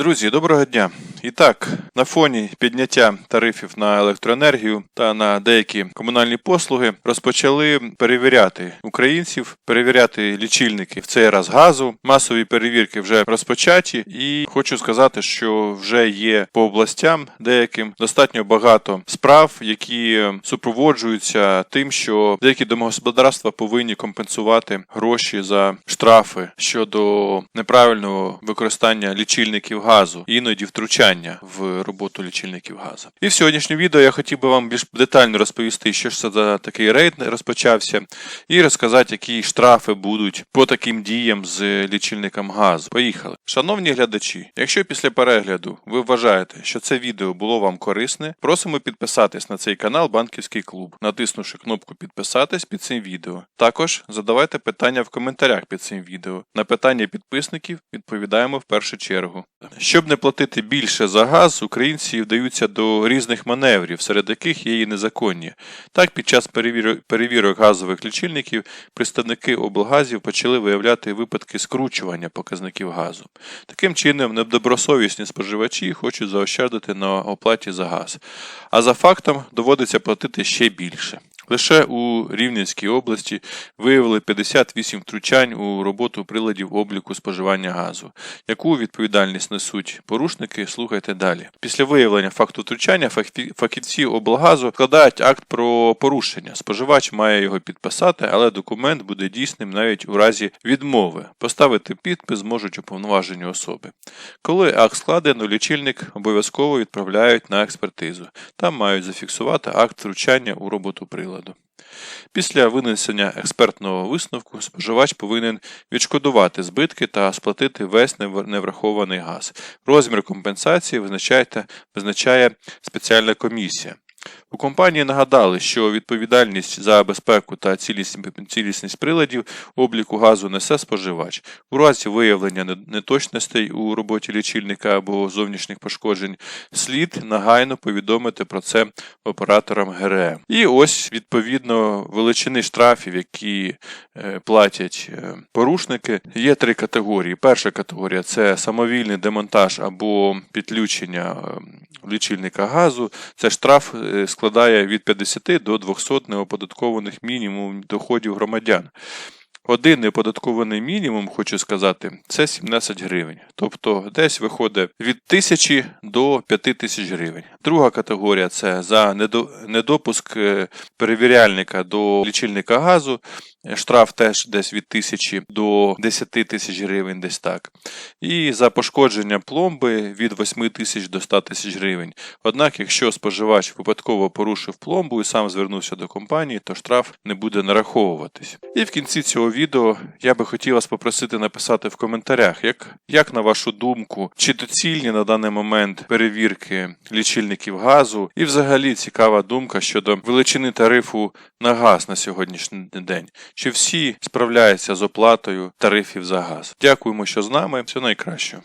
Друзі, доброго дня! І так, на фоні підняття тарифів на електроенергію та на деякі комунальні послуги розпочали перевіряти українців, перевіряти лічильники. В цей раз газу. Масові перевірки вже розпочаті, і хочу сказати, що вже є по областям деяким достатньо багато справ, які супроводжуються тим, що деякі домогосподарства повинні компенсувати гроші за штрафи щодо неправильного використання лічильників газу, іноді втручання в роботу лічильників газу. І в сьогоднішньому відео я хотів би вам більш детально розповісти, що ж це за такий рейд розпочався, і розказати, які штрафи будуть по таким діям з лічильником газу. Поїхали. Шановні глядачі, якщо після перегляду ви вважаєте, що це відео було вам корисне, просимо підписатись на цей канал Банківський клуб, натиснувши кнопку підписатись під цим відео. Також задавайте питання в коментарях під цим відео. На питання підписників відповідаємо в першу чергу. Щоб не платити більше за газ, українці вдаються до різних маневрів, серед яких є і незаконні. Так, під час перевірок, газових лічильників представники облгазів почали виявляти випадки скручування показників газу. Таким чином, недобросовісні споживачі хочуть заощадити на оплаті за газ, а за фактом доводиться платити ще більше. Лише у Рівненській області виявили 58 втручань у роботу приладів обліку споживання газу. Яку відповідальність несуть порушники, слухайте далі. Після виявлення факту втручання фахівці облгазу складають акт про порушення. Споживач має його підписати, але документ буде дійсним навіть у разі відмови. Поставити підпис зможуть уповноважені особи. Коли акт складено, лічильник обов'язково відправляють на експертизу. Там мають зафіксувати акт втручання у роботу приладу. Після винесення експертного висновку споживач повинен відшкодувати збитки та сплатити весь неврахований газ. Розмір компенсації визначає спеціальна комісія. У компанії нагадали, що відповідальність за безпеку та цілісність, приладів обліку газу несе споживач. У разі виявлення неточностей у роботі лічильника або зовнішніх пошкоджень слід нагайно повідомити про це операторам ГРМ. І ось відповідно величини штрафів, які е, платять е, порушники, є три категорії. Перша категорія це самовільний демонтаж або підключення е, лічильника газу. Це штраф е, складає від 50 до 200 неоподаткованих мінімум доходів громадян. Один неоподаткований мінімум, хочу сказати, це 17 гривень. Тобто десь виходить від 1000 до 5000 гривень. Друга категорія це за недопуск е, перевіряльника до лічильника газу. Штраф теж десь від 1000 до 10 тисяч гривень, десь так. І за пошкодження пломби від 8 тисяч до 100 тисяч гривень. Однак, якщо споживач випадково порушив пломбу і сам звернувся до компанії, то штраф не буде нараховуватись. І в кінці цього відео я би хотів вас попросити написати в коментарях, як, як на вашу думку, чи доцільні на даний момент перевірки лічильників газу, і взагалі цікава думка щодо величини тарифу на газ на сьогоднішній день. Чи всі справляються з оплатою тарифів за газ? Дякуємо, що з нами. Всього найкращого.